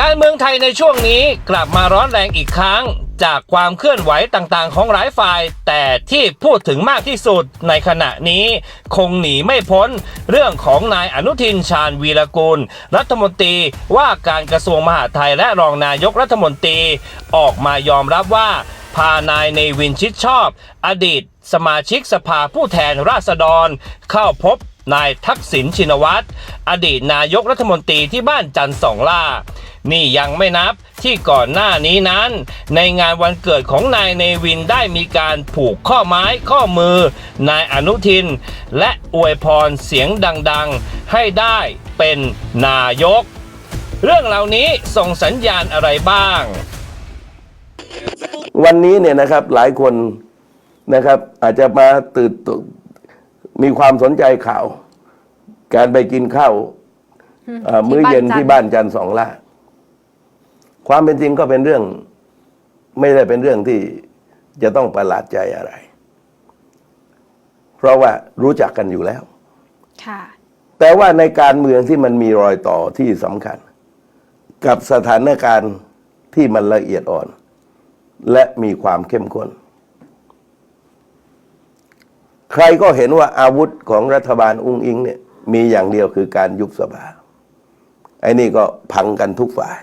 การเมืองไทยในช่วงนี้กลับมาร้อนแรงอีกครั้ง จากความเคลื่อนไหวต่างๆ ของหลายฝ่าย แต่ที่พูดถึงมากที่สุดในขณะนี้ คงหนีไม่พ้น เรื่องของนายอนุทินชาญวีรกุลรัฐมนตรีว่าการกระทรวงมหาดไทยและรองนายกรัฐมนตรี ออกมายอมรับว่า พานายเนวินชิดชอบ อดีต สมาชิกสภาผู้แทนราษฎร เข้าพบนายทักษิณชินวัตรอดีตนายกรัฐมนตรีที่บ้านจันทร์สองล่า นี่ยังไม่นับที่ก่อนหน้านี้นั้น ในงานวันเกิดของนายเนวินได้มีการผูกข้อไม้ข้อมือ นายอนุทิน และอวยพรเสียงดังๆ ให้ได้เป็นนายก เรื่องเหล่านี้ส่งสัญญาณอะไรบ้าง วันนี้เนี่ยนะครับหลายคนนะครับ อาจจะมาตื่นตัวมีความสนใจข่าว การไปกินข้าวเอ่อมื้อเย็นที่บ้านจันทร์สองล่า ความเป็นจริงก็เป็นเรื่อง ไม่ได้เป็นเรื่องที่จะต้องประหลาดใจอะไร เพราะว่ารู้จักกันอยู่แล้วค่ะแต่ว่าในการเมืองที่มันมีรอยต่อที่สำคัญ กับสถานการณ์ที่มันละเอียดอ่อน และมีความเข้มข้น ใครก็เห็นว่าอาวุธของรัฐบาลอุ้งอิงเนี่ยมีอย่างเดียวคือการยุบสภาไอ้นี่ก็พังกันทุกฝ่าย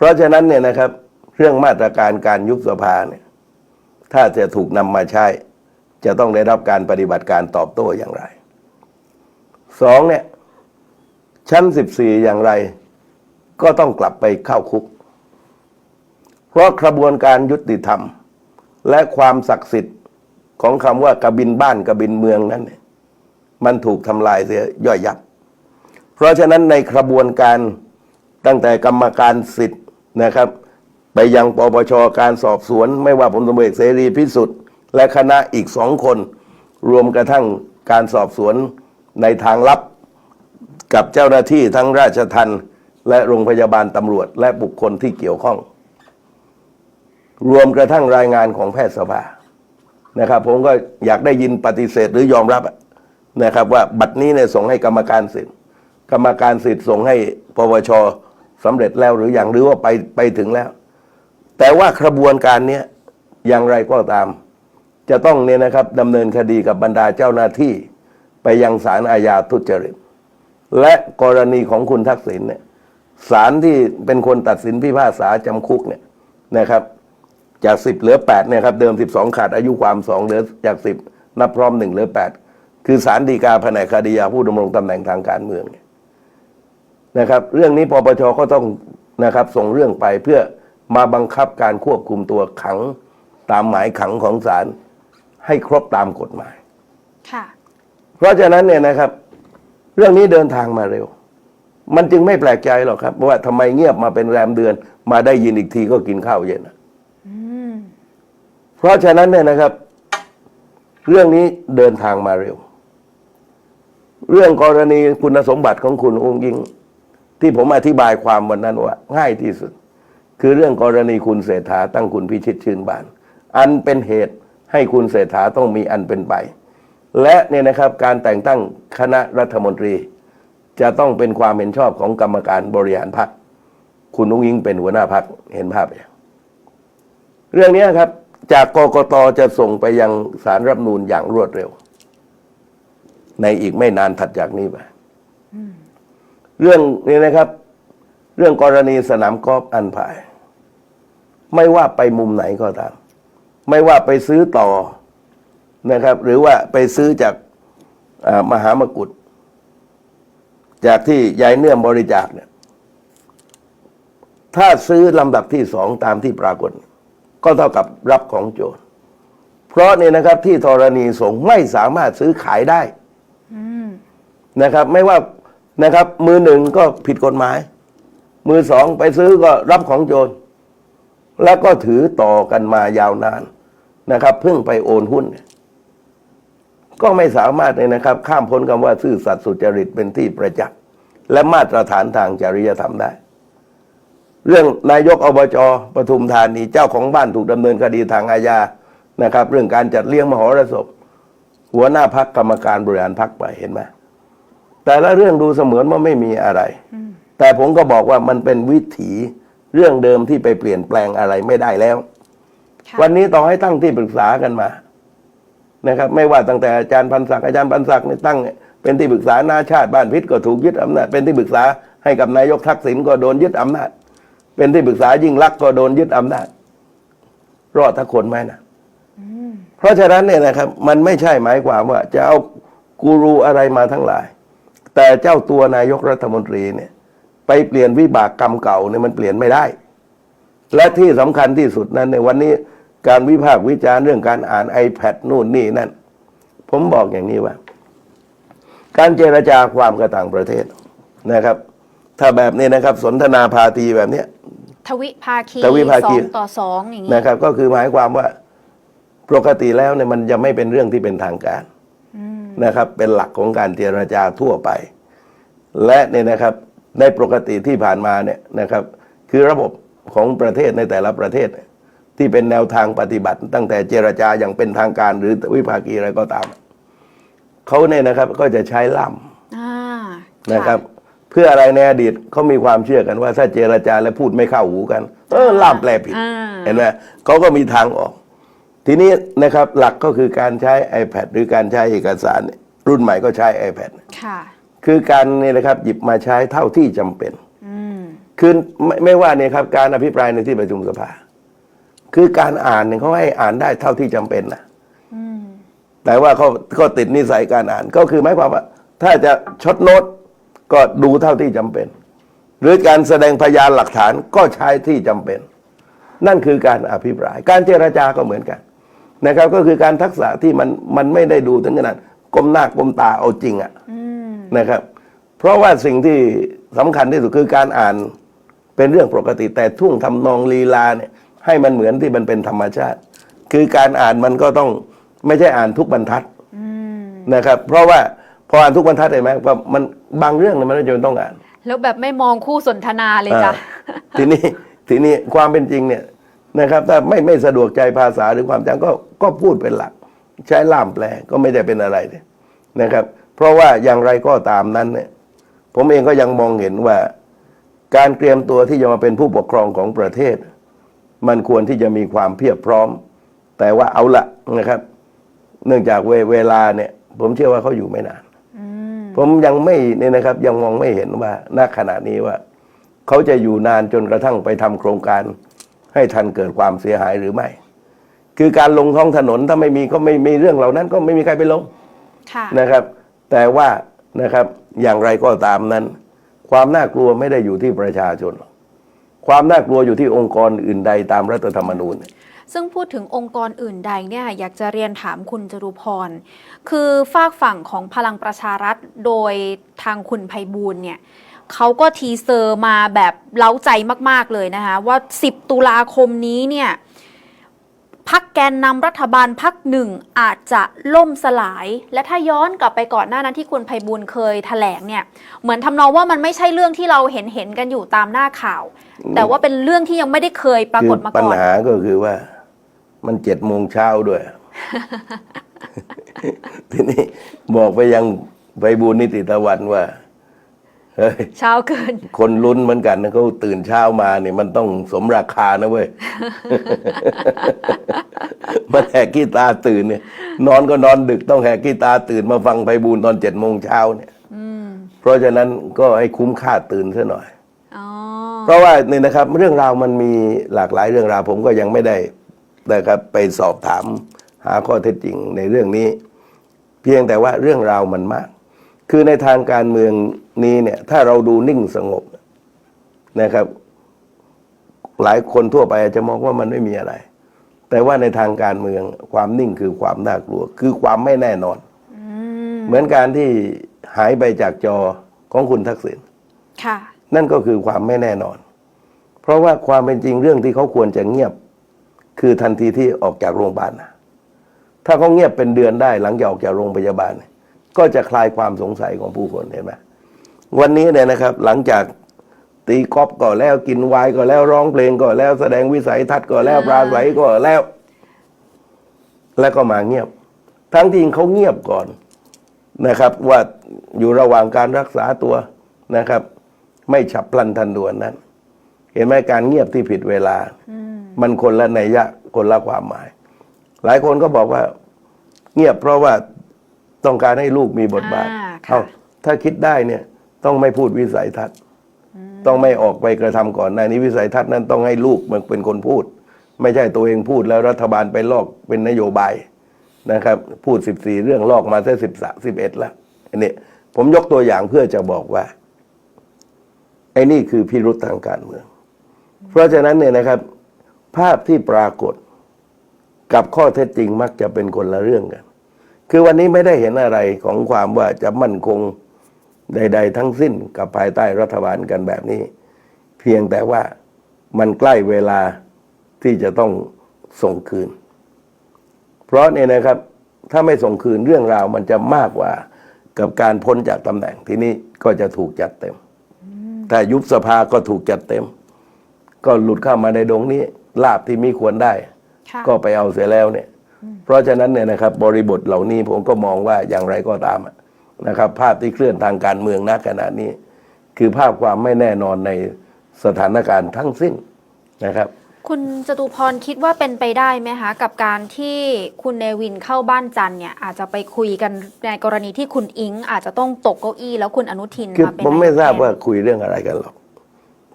เพราะฉะนั้นเนี่ยนะครับ เรื่องมาตรการการยุบสภาเนี่ยถ้าจะถูกนำมาใช้ จะต้องได้รับการปฏิบัติการตอบโต้อย่างไรสองเนี่ยชั้นสิบสี่อย่างไร ก็ต้องกลับไปเข้าคุก เพราะกระบวนการยุติธรรม และความศักดิ์สิทธิ์ของคำว่ากบินบ้านกบินเมืองนั้น มันถูกทำลายเสียย่อยยับ เพราะฉะนั้นในกระบวนการตั้งแต่กรรมการสิทธิ์ นะครับ ไปยังปปชการสอบสวน ไม่ว่าผมตำรวจเอกเสรีพิสุทธิ์ และคณะอีกสองคน รวมกระทั่งการสอบสวนในทางลับกับเจ้าหน้าที่ทั้งราชทัณฑ์และโรงพยาบาลตำรวจ และบุคคลที่เกี่ยวข้อง รวมกระทั่งรายงานของแพทยสภานะครับ ผมก็อยากได้ยินปฏิเสธหรือยอมรับนะครับว่าบัตรนี้เนี่ยส่งให้กรรมการสิทธิ์ กรรมการสิทธิ์ส่งให้ปวช สำเร็จแล้วหรืออยังหรือว่าไปไปถึงแล้ว แต่ว่ากระบวนการเนี้ยอย่างไรก็ตาม จะต้องเนี่ยนะครับดำเนินคดีกับบรรดาเจ้าหน้าที่ ไปยังศาลอาญาทุจริต และกรณีของคุณทักษิณเนี่ยศาลที่เป็นคนตัดสินพิพากษาจำคุกเนี่ยนะครับ จากสิบเหลือแปดเนี่ยครับเดิมสิบสองขาดอายุความสองเหลือจากสิบนับพร้อมหนึ่งเหลือแปดคือศาลฎีกาแผนกคดียาผู้ดำรงตำแหน่งทางการเมืองเนี่ย นะครับ เรื่องนี้ปปชก็ต้องนะครับส่งเรื่องไปเพื่อมาบังคับการควบคุมตัวขังตามหมายขังของศาลให้ครบตามกฎหมาย ค่ะ เพราะฉะนั้นเนี่ยนะครับ เรื่องนี้เดินทางมาเร็ว มันจึงไม่แปลกใจหรอกครับว่าทำไมเงียบมาเป็นแรมเดือน มาได้ยินอีกทีก็กินข้าวเย็นอะเพราะฉะนั้นเนี่ยนะครับ เรื่องนี้เดินทางมาเร็ว เรื่องกรณีคุณสมบัติของคุณองค์ยิง ที่ผมอธิบายความวันนั้นว่า ง่ายที่สุด คือเรื่องกรณีคุณเศรษฐาตั้งคุณพิชิตชื่นบาน อันเป็นเหตุให้คุณเศรษฐาต้องมีอันเป็นไป และเนี่ยนะครับการแต่งตั้งคณะรัฐมนตรี จะต้องเป็นความเห็นชอบของกรรมการบริหารพรรคคุณนุ้งยิงเป็นหัวหน้าพรรคเห็นภาพอย่างเรื่องนี้ครับ จากกกตจะส่งไปยังสารรัฐธรรมนูนอย่างรวดเร็ว ในอีกไม่นานถัดจากนี้ไป เรื่องนี้นะครับ เรื่องกรณีสนามกอล์ฟอันพาย ไม่ว่าไปมุมไหนก็ตาม ไม่ว่าไปซื้อต่อนะครับ หรือว่าไปซื้อจากอ่ามหามกุฏจากที่ยายเนื่อมบริจาคเนี่ย ถ้าซื้อลำดับที่สองตามที่ปรากฏ ก็เท่ากับรับของโจร เพราะเนี่ยนะครับที่ธรณีสงฆ์ไม่สามารถซื้อขายได้นะครับ ไม่ว่า นะครับ มือหนึ่งก็ผิดกฎหมาย มือสองไปซื้อก็รับของโจร แล้วก็ถือต่อกันมายาวนานนะครับ เพิ่งไปโอนหุ้น ก็ไม่สามารถเลยนะครับ ข้ามพ้นคำว่าซื่อสัตย์สุจริตเป็นที่ประจักษ์และมาตรฐานทางจริยธรรมได้ เรื่องนายกอบจปทุมธานีเจ้าของบ้านถูกดำเนินคดีทางอาญานะครับ เรื่องการจัดเลี้ยงมหรสพหัวหน้าพักกรรมการบริหารพักไปเห็นไหม แต่ละเรื่องดูเสมือนว่าไม่มีอะไร แต่ผมก็บอกว่ามันเป็นวิถีเรื่องเดิมที่ไปเปลี่ยนแปลงอะไรไม่ได้แล้วค่ะวันนี้ต่อให้ตั้งที่ปรึกษากันมา นะครับ ไม่ว่าตั้งแต่อาจารย์พันศักดิ์อาจารย์พันศักดิ์เนี่ยตั้ง เป็นที่ปรึกษาหน้าชาติบ้านพิษก็ถูกยึดอำนาจเป็นที่ปรึกษาให้กับนายกทักษิณก็โดนยึดอำนาจ เป็นที่ปรึกษายิ่งลักษณ์ก็โดนยึดอำนาจ รอดทักคนไหมนะเพราะฉะนั้นเนี่ยนะครับ มันไม่ใช่หมายความว่าจะเอากูรูอะไรมาทั้งหลาย แต่เจ้าตัวนายกรัฐมนตรีเนี่ยไปเปลี่ยนวิบากกรรมเก่าเนี่ยมันเปลี่ยนไม่ได้ และที่สำคัญที่สุดนั้นในวันนี้การวิพากษ์วิจารณ์เรื่องการอ่าน iPad นู่นนี่นั่น ผมบอกอย่างนี้ว่า การเจรจาความกับต่างประเทศนะครับ ถ้าแบบนี้นะครับ สนทนาพาทีแบบเนี้ยทวิภาคีทวิภาคีสองต่อสองอย่างนี้นะครับ ก็คือหมายความว่าปกติแล้วเนี่ยมันจะไม่เป็นเรื่องที่เป็นทางการ นะครับเป็นหลักของการเจรจาทั่วไป และเนี่ยนะครับในปกติที่ผ่านมาเนี่ยนะครับ คือระบบของประเทศในแต่ละประเทศเนี่ยที่เป็นแนวทางปฏิบัติ ตั้งแต่เจรจาอย่างเป็นทางการหรือวิภาคีอะไรก็ตามเขาเนี่ยนะครับก็จะใช้ล่ำอ่านะครับ เพื่ออะไรในอดีตเขามีความเชื่อกันว่า ถ้าเจรจาและพูดไม่เข้าหูกัน เออล่ามแปลผิดอ่าเห็นไหมเขาก็มีทางออก ทีนี้นะครับหลักก็คือการใช้ iPad หรือการใช้เอกสารเนี่ยรุ่นใหม่ก็ใช้ iPad ค่ะ คือการเนี่ยนะครับหยิบมาใช้เท่าที่จำเป็นอืมคือไม่ไม่ว่าเนี่ยครับการอภิปรายในที่ประชุมสภา คือการอ่านเนี่ยเขาให้อ่านได้เท่าที่จำเป็นนะอืมแต่ว่าเขาก็ติดนิสัยการอ่านก็คือหมายความว่า ถ้าจะช็อตโน้ตก็ดูเท่าที่จำเป็น หรือการแสดงพยานหลักฐานก็ใช้ที่จำเป็น นั่นคือการอภิปราย การเจรจาก็เหมือนกัน นะครับก็คือการทักษะที่มันมันไม่ได้ดูถึงขนาดก้มหน้าก้มตาเอาจริงอะอืมนะครับ เพราะว่าสิ่งที่สำคัญที่สุดคือการอ่านเป็นเรื่องปกติ แต่ทุ่งทำนองลีลาเนี่ยให้มันเหมือนที่มันเป็นธรรมชาติ คือการอ่านมันก็ต้องไม่ใช่อ่านทุกบรรทัดอืมนะครับ เพราะว่าพออ่านทุกบรรทัดเห็นไหมว่ามันบางเรื่องเนี่ยมันไม่จำเป็นต้องอ่าน แล้วแบบไม่มองคู่สนทนาเลยจ้ะอ่าทีนี้ทีนี้ความเป็นจริงเนี่ย นะครับถ้าไม่ไม่สะดวกใจภาษาหรือความจำก็ก็พูดเป็นหลัก ใช้ล่ามแปลก็ไม่ได้เป็นอะไรเนี่ยนะครับ เพราะว่าอย่างไรก็ตามนั้นเนี่ยผมเองก็ยังมองเห็นว่า การเตรียมตัวที่จะมาเป็นผู้ปกครองของประเทศ มันควรที่จะมีความเพียบพร้อม แต่ว่าเอาละนะครับ เนื่องจากเวเวลาเนี่ย ผมเชื่อว่าเขาอยู่ไม่นานอืมผมยังไม่เนี่ยนะครับ ยังมองไม่เห็นว่าณขณะนี้ว่า เขาจะอยู่นานจนกระทั่งไปทำโครงการ ให้ทันเกิดความเสียหายหรือไม่ คือการลงท้องถนนถ้าไม่มีก็ไม่มีเรื่องเหล่านั้นก็ไม่มีใครไปลงค่ะนะครับ แต่ว่านะครับอย่างไรก็ตามนั้น ความน่ากลัวไม่ได้อยู่ที่ประชาชนหรอกความน่ากลัวอยู่ที่องค์กรอื่นใดตามรัฐธรรมนูญซึ่งพูดถึงองค์กรอื่นใดเนี่ยอยากจะเรียนถามคุณจรุพร คือฝากฝั่งของพลังประชารัฐโดยทางคุณไพบูลย์เนี่ย เขาก็ทีเซอร์มาแบบเล้าใจมาก ๆ เลยนะคะ ว่า 10 ตุลาคมนี้เนี่ยพักแกนนำรัฐบาลพักหนึ่งอาจจะล่มสลาย และถ้าย้อนกลับไปก่อนหน้านั้นที่คุณไพบูลย์เคยแถลงเนี่ย เหมือนทำนองว่ามันไม่ใช่เรื่องที่เราเห็นเห็นๆกันอยู่ตามหน้าข่าว แต่ว่าเป็นเรื่องที่ยังไม่ได้เคยปราคืกฏมาปัญก่อนหาก็คือว่า มันเจ็ดโมงเช้าด้วย ทีนี้บอกไปยังไปบูลย์นิติตะวันว่า เฮ้ยเช้าเกิน คนลุ้นเหมือนกันนะเขาตื่นเช้ามาเนี่ยมันต้องสมราคานะเว้ยมันแหกขี้ตาตื่นเนี่ย นอนก็นอนดึกต้องแหกขี้ตาตื่นมาฟังไปบูลย์ตอนเจ็ดโมงเช้าเนี่ยอืมเพราะฉะนั้นก็ให้คุ้มค่าตื่นซะหน่อยอ๋อเพราะว่าเนี่ยนะครับ เรื่องราวมันมีหลากหลายเรื่องราวผมก็ยังไม่ได้นะครับไปสอบถามหาข้อเท็จจริงในเรื่องนี้ เพียงแต่ว่าเรื่องราวมันมาก คือในทางการเมืองนี้เนี่ย ถ้าเราดูนิ่งสงบนะครับ หลายคนทั่วไปอาจจะมองว่ามันไม่มีอะไร แต่ว่าในทางการเมืองความนิ่งคือความน่ากลัว คือความไม่แน่นอนอืมเหมือนการที่หายไปจากจอของคุณทักษิณค่ะนั่นก็คือความไม่แน่นอน เพราะว่าความเป็นจริงเรื่องที่เขาควรจะเงียบ คือทันทีที่ออกจากโรงพยาบาลนะถ้าเขาเงียบเป็นเดือนได้หลังจากออกจากโรงพยาบาลเนี่ย ก็จะคลายความสงสัยของผู้คนเห็นไหมวันนี้เนี่ยนะครับ หลังจากตีกอล์ฟก็แล้วกินไวน์ก็แล้วร้องเพลงก็แล้วแสดงวิสัยทัศน์ก็แล้วปราศัยก็แล้ว แล้วก็มาเงียบ ทั้งที่เขาเงียบก่อนนะครับ ว่าอยู่ระหว่างการรักษาตัวนะครับ ไม่ฉับพลันทันด่วนนั้น เห็นไหมการเงียบที่ผิดเวลา มันคนละนัยยะคนละความหมาย หลายคนก็บอกว่า เงียบเพราะว่า ต้องการให้ลูกมีบทบาทอ่าค่ะเอ้าถ้าคิดได้เนี่ยต้องไม่พูดวิสัยทัศน์ ต้องไม่ออกไปกระทำก่อนในนี้วิสัยทัศน์นั้นต้องให้ลูกมันเป็นคนพูด ไม่ใช่ตัวเองพูดแล้วรัฐบาลไปลอกเป็นนโยบายนะครับ พูดสิบสี่เรื่องลอกมาแค่สิบสามสิบเอ็ดละอันนี้ผมยกตัวอย่างเพื่อจะบอกว่าไอ้นี่คือพิรุษทางการเมือง เพราะฉะนั้นเนี่ยนะครับ ภาพที่ปรากฏกับข้อเท็จจริงมักจะเป็นคนละเรื่องกัน คือวันนี้ไม่ได้เห็นอะไรของความว่าจะมั่นคงใด ๆ ทั้งสิ้นกับภายใต้รัฐบาลกันแบบนี้ เพียงแต่ว่ามันใกล้เวลาที่จะต้องส่งคืน เพราะเนี่ยนะครับ ถ้าไม่ส่งคืนเรื่องราวมันจะมากกว่ากับการพ้นจากตำแหน่งที่นี้ก็จะถูกจัดเต็ม ถ้ายุบสภาก็ถูกจัดเต็ม ก็หลุดเข้ามาในดงนี้ลาบที่มีควรได้ค่ะก็ไปเอาเสียแล้วเนี่ย เพราะฉะนั้นเนี่ยนะครับบริบทเหล่านี้ผมก็มองว่าอย่างไรก็ตามอะนะครับ ภาพที่เคลื่อนทางการเมืองณขณะนี้ คือภาพความไม่แน่นอนในสถานการณ์ทั้งสิ้นนะครับ คุณจตุพรคิดว่าเป็นไปได้ไหมคะกับการที่คุณเนวินเข้าบ้านจันทร์เนี่ยอาจจะไปคุยกันในกรณีที่คุณอิง อาจจะต้องตกเก้าอี้แล้วคุณอนุทินคือมาเป็นผมไม่นยกทราบแทนว่าคุยเรื่องอะไรกันหรอก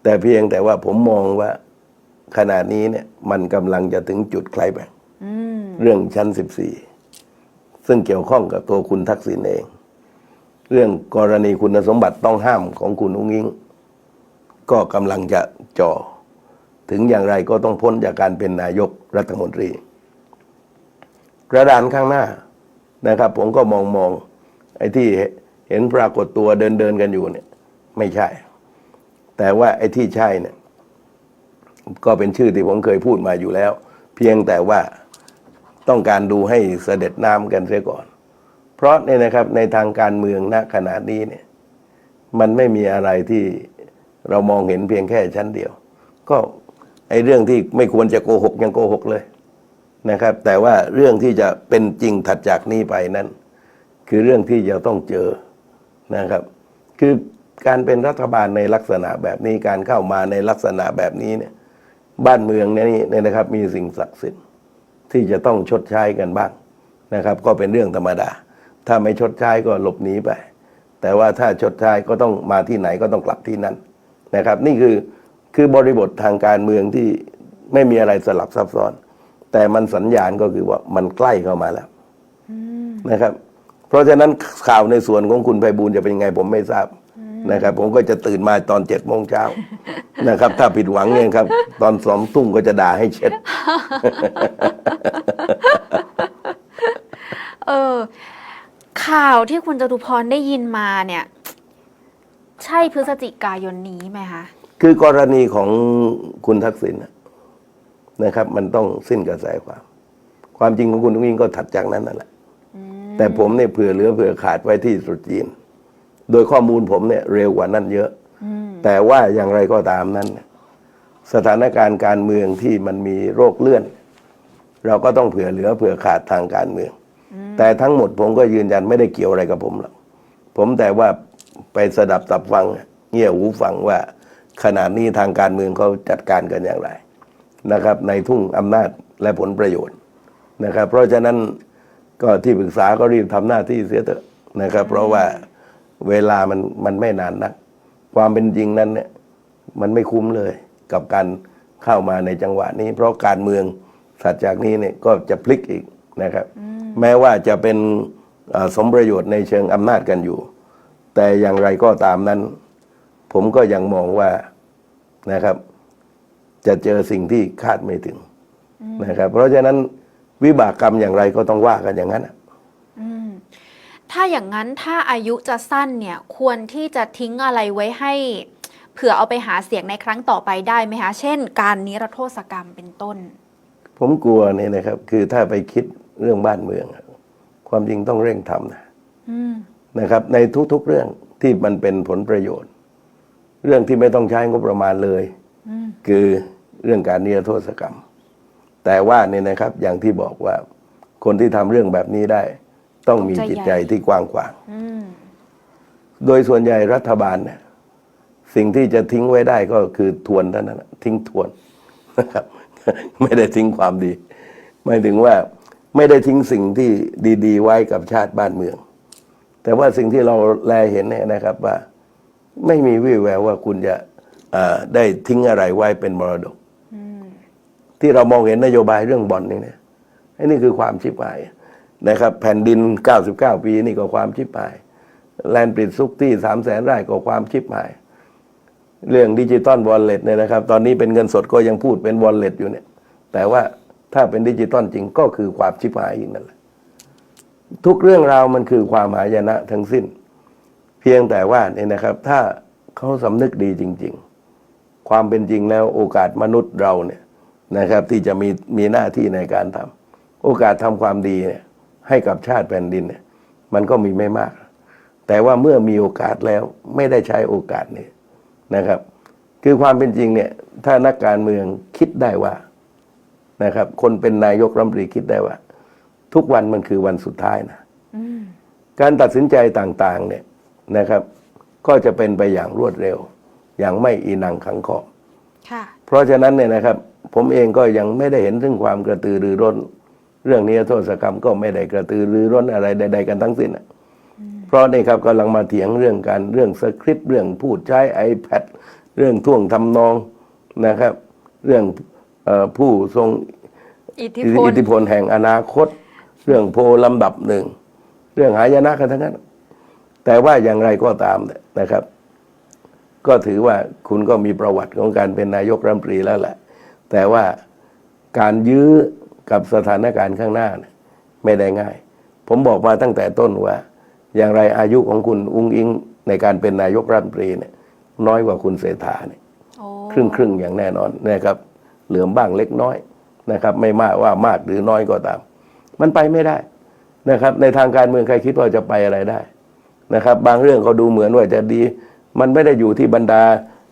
แต่เพียงแต่ว่าผมมองว่าขณะนี้เนี่ยมันกำลังจะถึงจุดไคลแบงอืม เรื่องชั้น14ซึ่งเกี่ยวข้องกับตัวคุณทักษิณเอง เรื่องกรณีคุณสมบัติต้องห้ามของคุณอุ้งอิง ก็กำลังจะจอ ถึงอย่างไรก็ต้องพ้นจากการเป็นนายกรัฐมนตรี กระดานข้างหน้านะครับ ผมก็มองมองไอ้ที่เห็นปรากฏตัวเดินเดินกันอยู่เนี่ย ไม่ใช่ แต่ว่าไอ้ที่ใช่เนี่ย ก็เป็นชื่อที่ผมเคยพูดมาอยู่แล้ว เพียงแต่ว่า ต้องการดูให้เสด็จน้ำกันเสียก่อน เพราะเนี่ยนะครับในทางการเมืองณขณะนี้เนี่ย มันไม่มีอะไรที่เรามองเห็นเพียงแค่ชั้นเดียว ก็ไอ้เรื่องที่ไม่ควรจะโกหกยังโกหกเลยนะครับ แต่ว่าเรื่องที่จะเป็นจริงถัดจากนี้ไปนั้น คือเรื่องที่จะต้องเจอนะครับ คือการเป็นรัฐบาลในลักษณะแบบนี้การเข้ามาในลักษณะแบบนี้เนี่ย บ้านเมืองเนี่ยนี่เนี่ยนะครับ มีสิ่งศักดิ์สิทธิ์ ที่จะต้องชดใช้กันบ้างนะครับ ก็เป็นเรื่องธรรมดา ถ้าไม่ชดใช้ก็หลบหนีไป แต่ว่าถ้าชดใช้ก็ต้องมาที่ไหนก็ต้องกลับที่นั่นนะครับ นี่คือคือบริบททางการเมืองที่ไม่มีอะไรสลับซับซ้อน แต่มันสัญญาณก็คือว่ามันใกล้เข้ามาแล้วนะครับ เพราะฉะนั้นข่าวในส่วนของคุณไพบูลย์จะเป็นยังไงผมไม่ทราบ นะครับ ผมก็จะตื่นมาตอนเจ็ดโมงเช้านะครับ ถ้าผิดหวังเนี่ยครับ ตอนสองทุ่มก็จะด่าให้เช็ด เออ ข่าวที่คุณจตุพรได้ยินมาเนี่ย ใช่พฤศจิกายนนี้ไหมคะคือกรณีของคุณทักษิณน่ะนะครับ มันต้องสิ้นกระแสความ ความจริงของคุณทุกยิงก็ถัดจากนั้นนั่นแหละแต่ผมเนี่ยเผื่อเหลือเผื่อขาดไว้ที่ตรุษจีน โดยข้อมูลผมเนี่ยเร็วกว่านั้นเยอะ แต่ว่าอย่างไรก็ตามนั้นเนี่ยสถานการณ์การเมืองที่มันมีโรคเลื่อน เราก็ต้องเผื่อเหลือเผื่อขาดทางการเมือง แต่ทั้งหมดผมก็ยืนยันไม่ได้เกี่ยวอะไรกับผมหรอกผมแต่ว่าไปสดับสับฟังเงี่ยหูฟังว่าขณะนี้ทางการเมืองเขาจัดการกันอย่างไรนะครับ ในทุ่งอำนาจและผลประโยชน์นะครับ เพราะฉะนั้นก็ที่ปรึกษาก็รีบทำหน้าที่เสียเถอะนะครับ เพราะว่า เวลามันมันไม่นานนัก ความเป็นจริงนั้นเนี่ยมันไม่คุ้มเลยกับการเข้ามาในจังหวะนี้ เพราะการเมืองสัตว์จากนี้เนี่ยก็จะพลิกอีกนะครับ แม้ว่าจะเป็นเอ่อสมประโยชน์ในเชิงอำนาจกันอยู่ แต่อย่างไรก็ตามนั้น ผมก็ยังมองว่านะครับ จะเจอสิ่งที่คาดไม่ถึงนะครับ เพราะฉะนั้นวิบากกรรมอย่างไรก็ต้องว่ากันอย่างนั้นน่ะอืม ถ้าอย่างนั้นถ้าอายุจะสั้นเนี่ยควรที่จะทิ้งอะไรไว้ให้ เผื่อเอาไปหาเสียงในครั้งต่อไปได้ไหมคะเช่น การนิรโทษกรรมเป็นต้น ผมกลัวเนี่ยนะครับ คือถ้าไปคิดเรื่องบ้านเมืองอะความจริงต้องเร่งทำนะอืมนะครับ ในทุกๆเรื่องที่มันเป็นผลประโยชน์ เรื่องที่ไม่ต้องใช้งบประมาณเลยอืมคือเรื่องการนิรโทษกรรม แต่ว่าเนี่ยนะครับ อย่างที่บอกว่าคนที่ทำเรื่องแบบนี้ได้ ต้องมีจิตใจที่กว้างขวางอืมโดยส่วนใหญ่รัฐบาลเนี่ยสิ่งที่จะทิ้งไว้ได้ก็คือทวนเท่านั้นนะทิ้งทวนนะครับ ไม่ได้ทิ้งความดีหมายถึงว่าไม่ได้ทิ้งสิ่งที่ดี ๆ ไว้กับชาติบ้านเมือง แต่ว่าสิ่งที่เราแลเห็นเนี่ยนะครับว่า ไม่มีวี่แววว่าคุณจะเอ่อได้ทิ้งอะไรไว้เป็นมรดกที่เรามองเห็นนโยบายเรื่องบอลนี่เนี่ยไอ้นี่คือความชิบหาย นะครับแผ่นดิน 99 ปีนี่ก็ความชิบหาย แลนด์ปริดซุกที่3 0 0แสนไร่ก็ความชิบหาย เรื่องดิจิตอลวอลเล็ตเนี่ยนะครับ ตอนนี้เป็นเงินสดก็ยังพูดเป็นวอลเล็ตอยู่เนี่ย แต่ว่าถ้าเป็นดิจิตอลจริงก็คือความชิบหายอีกนั่นแหละทุกเรื่องราวมันคือความหายนะทั้งสิ้น เพียงแต่ว่าเนี่ยนะครับ ถ้าเขาสำนึกดีจริง ๆ ความเป็นจริงแล้วโอกาสมนุษย์เราเนี่ยนะครับ ที่จะมีมีหน้าที่ในการทำโอกาสทำความดีเนี่ย ให้กับชาติแผ่นดินเนี่ยมันก็มีไม่มาก แต่ว่าเมื่อมีโอกาสแล้วไม่ได้ใช้โอกาสนี้นะครับ คือความเป็นจริงเนี่ยถ้านักการเมืองคิดได้ว่านะครับ คนเป็นนายกรัฐมนตรีคิดได้ว่า ทุกวันมันคือวันสุดท้ายนะการตัดสินใจต่างๆเนี่ยนะครับ ก็จะเป็นไปอย่างรวดเร็ว อย่างไม่อีนังขังคอบค่ะเพราะฉะนั้นเนี่ยนะครับ ผมเองก็ยังไม่ได้เห็นถึงความกระตือรือร้น เรื่องนี้โทษกรรมก็ไม่ได้กระตือรือร้นอะไรใด ๆ กันทั้งสิ้นอะเพราะนี่ครับกำลังมาเถียงเรื่องการเรื่องสคริปต์เรื่องพูดใช้ iPad เรื่องท่วงทำนองนะครับ เรื่องเออผู้ทรงอิทธิพลอิทธิพลแห่งอนาคต เรื่องโพลลำดับหนึ่ง เรื่องหายนะกันทั้งนั้น แต่ว่าอย่างไรก็ตามเนี่ยนะครับ ก็ถือว่าคุณก็มีประวัติของการเป็นนายกรัฐมนตรีแล้วแหละ แต่ว่าการยื้อ กับสถานการณ์ข้างหน้าเนี่ยไม่ได้ง่าย ผมบอกมาตั้งแต่ต้นว่า อย่างไรอายุของคุณอุ้งอิงในการเป็นนายกรัฐมนตรีเนี่ย น้อยกว่าคุณเศรษฐาเนี่ยโอ้ครึ่งครึ่งๆอย่างแน่นอนนะครับ เหลือมบ้างเล็กน้อยนะครับ ไม่มากว่ามากหรือน้อยก็ตาม มันไปไม่ได้นะครับ ในทางการเมืองใครคิดว่าจะไปอะไรได้นะครับ บางเรื่องก็ดูเหมือนว่าจะดี มันไม่ได้อยู่ที่บรรดา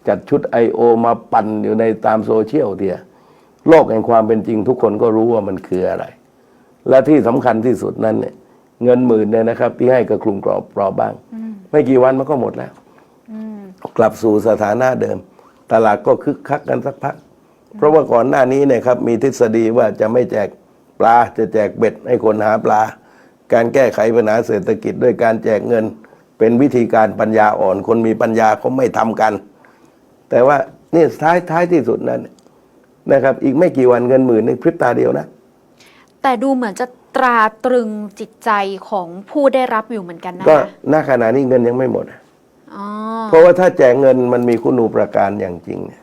จัดชุด I.O. มาปั่นอยู่ในตามโซเชียลเดีย โลกแห่งความเป็นจริงทุกคนก็รู้ว่ามันคืออะไร และที่สำคัญที่สุดนั้นเนี่ย เงินหมื่นเนี่ยนะครับ ที่ให้กับกลุ่มกรอบราะบาง ไม่กี่วันมันก็หมดแล้วกลับสู่สถานะเดิม ตลาดก็คึกคักกันสักพัก เพราะว่าก่อนหน้านี้เนี่ยครับ มีทฤษฎีว่าจะไม่แจกปลาจะแจกเบ็ดให้คนหาปลา การแก้ไขปัญหาเศรษฐกิจด้วยการแจกเงิน เป็นวิธีการปัญญาอ่อนคนมีปัญญาเขาไม่ทำกัน แต่ว่านี่ท้ายท้ายที่สุดนั้น นะครับอีกไม่กี่วันเงินหมื่นในพริบตาเดียวนะ แต่ดูเหมือนจะตราตรึงจิตใจของผู้ได้รับอยู่เหมือนกันนะก็คะหน้าขณะนี้เงินยังไม่หมดอ๋อเพราะว่าถ้าแจกเงินมันมีคุณูประการอย่างจริงเนี่ย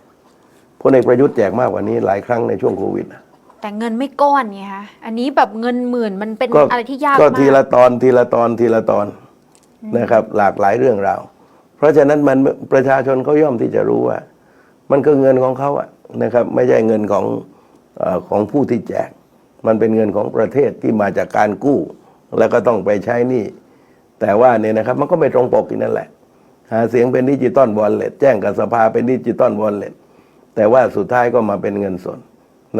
พลเอกประยุทธ์แจกมากกว่านี้หลายครั้งในช่วงโควิดนะแต่เงินไม่ก้อนไงคะอันนี้แบบเงินหมื่นมันเป็นอะไรที่ยากก็มาทีละกตอนทีละตอนทีละตอนนะครับ หลากหลายเรื่องราว เพราะฉะนั้นมันประชาชนเขาย่อมที่จะรู้ว่า มันก็เงินของเขาอะ นะครับไม่ใช่เงินของเออของผู้ที่แจก มันเป็นเงินของประเทศที่มาจากการกู้ แล้วก็ต้องไปใช้หนี้แต่ว่าเนี่ยนะครับมันก็ไม่ตรงปกอีกนั่นแหละ หาเสียงเป็นดิจิตอลวอลเล็ตแจ้งกับสภาเป็นดิจิตอลวอลเล็ตแต่ว่าสุดท้ายก็มาเป็นเงินสด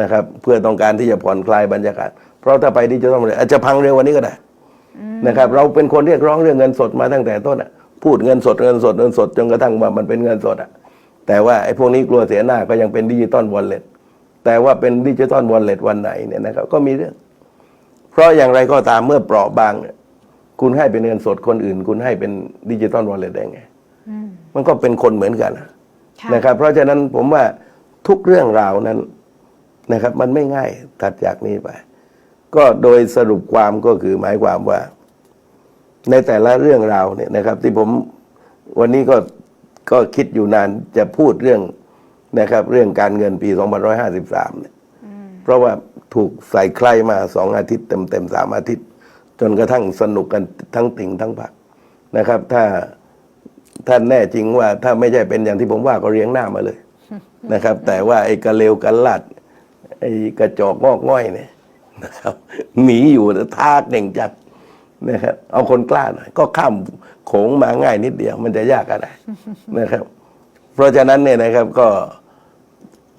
นะครับเพื่อต้องการที่จะผ่อนคลายบรรยากาศ เพราะถ้าไปดิจิตอลวอลเล็ตอาจจะพังเร็วกวันนี้ก็ได้นะครับ เราเป็นคนเรียกร้องเรื่องเงินสดมาตั้งแต่ต้นอะพูดเงินสดเงินสดเงินสดจนกระทั่งว่ามันเป็นเงินสดอะ แต่ว่าไอ้พวกนี้กลัวเสียหน้าก็ยังเป็นดิจิตอลวอลเล็ตแต่ว่าเป็นดิจิตอลวอลเล็ตวันไหนเนี่ยนะครับก็มีเรื่อง เพราะอย่างไรก็ตามเมื่อเปราะบางเนี่ยคุณให้เป็นเงินสดคนอื่น คุณให้เป็นดิจิตอลวอลเล็ตได้ไงอืมมันก็เป็นคนเหมือนกันนะค่ะนะครับ เพราะฉะนั้นผมว่าทุกเรื่องราวนั้นนะครับ มันไม่ง่ายถัดจากนี้ไป ก็โดยสรุปความก็คือหมายความว่า ในแต่ละเรื่องราวเนี่ยนะครับ ที่ผมวันนี้ก็ ก็คิดอยู่นานจะพูดเรื่องนะครับ เรื่องการเงินปี 2553เนี่ยเพราะว่าถูกใส่ใครมาสองอาทิตย์เต็มเต็มๆสามอาทิตย์ จนกระทั่งสนุกกันทั้งติ่งทั้งผักนะครับ ถ้าท่านแน่จริงว่า ถ้าไม่ใช่เป็นอย่างที่ผมว่าก็เรียงหน้ามาเลยนะครับ แต่ว่าไอ้กระเลวกระลัดไอ้กระจอกงอกง่อยเนี่ยนะครับหนีอยู่ท่าเด่งจัด นะครับเอาคนกล้าหน่อยก็ข้ามโขงมาง่ายนิดเดียว มันจะยากอะไรนะครับ เพราะฉะนั้นเนี่ยนะครับก็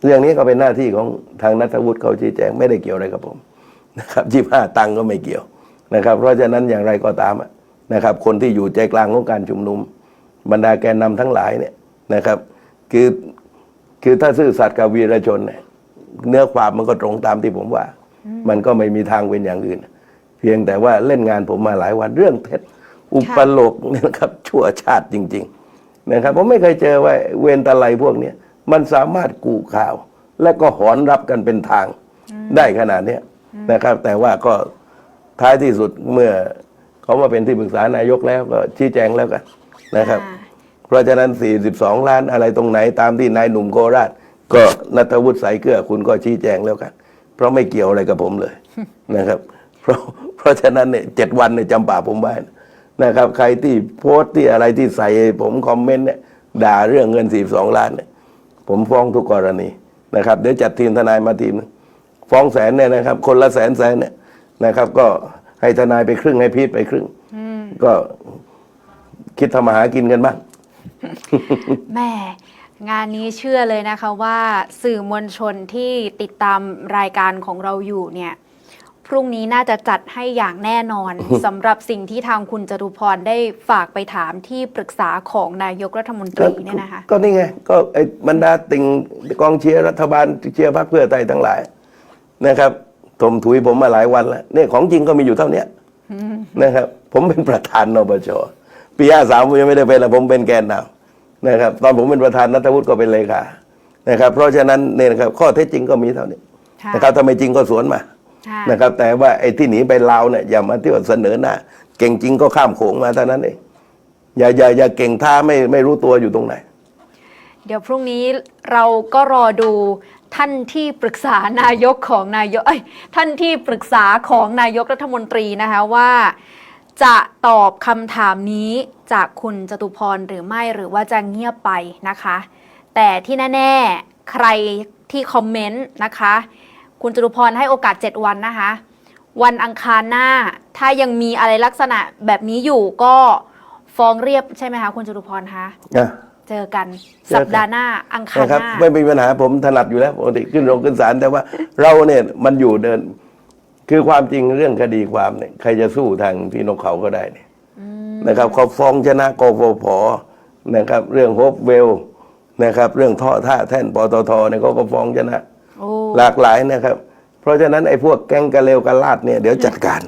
เรื่องนี้ก็เป็นหน้าที่ของทางนัทวุฒิเขาชี้แจงไม่ได้เกี่ยวอะไรกับผมนะครับยี่ห้าตังก็ไม่เกี่ยวนะครับ เพราะฉะนั้นอย่างไรก็ตามนะครับ คนที่อยู่ใจกลางของการชุมนุม บรรดาแกนนำทั้งหลายเนี่ยนะครับ คือคือถ้าซื่อสัตย์กับวีรชนเนี่ยเนื้อความมันก็ตรงตามที่ผมว่า มันก็ไม่มีทางเป็นอย่างอื่น เพียงแต่ว่าเล่นงานผมมาหลายวันเรื่องเท็จ อุปโลกเนี่ยนะครับ ชั่วชาติจริง ๆ นะครับผมไม่เคยเจอว่าเวรตะไลพวกเนี้ยมันสามารถกูข่าว และก็หอนรับกันเป็นทางได้ขนาดเนี้ยนะครับ แต่ว่าก็ท้ายที่สุดเมื่อเขามาเป็นที่ปรึกษานายกแล้วก็ชี้แจงแล้วกันนะครับอ่าเพราะฉะนั้น 42 ล้านอะไรตรงไหนตามที่นายหนุ่มโคราช ก็นัทวุฒิสายเกลือคุณก็ชี้แจงแล้วกัน เพราะไม่เกี่ยวอะไรกับผมเลยนะครับ เพราะเพราะฉะนั้นเนี่ยเจ็ดวันเนี่ยจำป่าผมไว้นะครับ ใครที่โพสต์ที่อะไรที่ใส่ผมคอมเมนต์เนี่ยด่าเรื่องเงิน42ล้านเนี่ยผมฟ้องทุกกรณีนะครับ เดี๋ยวจัดทีมทนายมาทีมหนึงฟ้องแสนเนี่ยนะครับ คนละแสนแสนเนี่ยนะครับ ก็ให้ทนายไปครึ่งให้พีทไปครึ่งก็คิดทำมาหากินกันบ้างแม่งานนี้เชื่อเลยนะคะว่าสื่อมวลชนที่ติดตามรายการของเราอยู่เนี่ยพ รุ่งนี้น่าจะจัดให้อย่างแน่นอน สำหรับสิ่งที่ทางคุณจตุพรได้ฝากไปถามที่ปรึกษาของนายกรัฐมนตรีเนี่ยนะคะ ก็นี่ไง ก็ไอ้บรรดาติงกองเชียร์รัฐบาลเชียร์พรรคเพื่อไทยทั้งหลายนะครับถมถุยผมมาหลายวันแล้วเนี่ยของจริงก็มีอยู่เท่าเนี้ยนะครับ ผมเป็นประธานนปชปีห้าสามผมยังไม่ได้เป็นเลยผมเป็นแกนนำนะครับ ตอนผมเป็นประธานนัทวุฒิก็เป็นเลขานะครับ เพราะฉะนั้นเนี่ยนะครับข้อเท็จจริงก็มีเท่านี้ค่ะนะครับถ้าไม่จริงก็สวนมาค่ะ นะครับ แต่ว่าไอ้ที่หนีไปลาวเนี่ยอย่ามาที่ว่าเสนอหน้าเก่งจริงก็ข้ามโขงมาเท่านั้นเองอย่าอย่าอย่าเก่งท่าไม่ไม่รู้ตัวอยู่ตรงไหน เดี๋ยวพรุ่งนี้เราก็รอดูท่านที่ปรึกษานายกของนายกเอ้ยท่านที่ปรึกษาของนายกรัฐมนตรีนะคะว่าจะตอบคำถามนี้จากคุณจตุพรหรือไม่หรือว่าจะเงียบไปนะคะ แต่ที่แน่ ๆ ใครที่คอมเมนต์นะคะ คุณจตุพรให้โอกาส 7 วันนะคะ วันอังคารหน้า ถ้ายังมีอะไรลักษณะแบบนี้อยู่ก็ฟ้องเรียบใช่ไหมคะ คุณจตุพรคะนะเจอกันเจอกัน สัปดาห์หน้าอังคารนะครับหน้า ไม่มีปัญหาผมถนัดอยู่แล้วปกติขึ้นโรงขึ้นศาลแต่ว่าเราเนี่ยมันอยู่เดิน คือความจริงเรื่องคดีความเนี่ยใครจะสู้ทางพี่นกเขาก็ได้เนี่ยนะครับเขาฟ้องชนะกฟผนะครับ เรื่องโฮปเวลนะครับ เรื่องท่อท่าแท่นปตทเนี่ยเขาก็ฟ้องชนะโอ้ หลากหลายนะครับ เพราะฉะนั้นไอ้พวกแก๊งกะเลวกะลาดเนี่ยเดี๋ยวจัดการ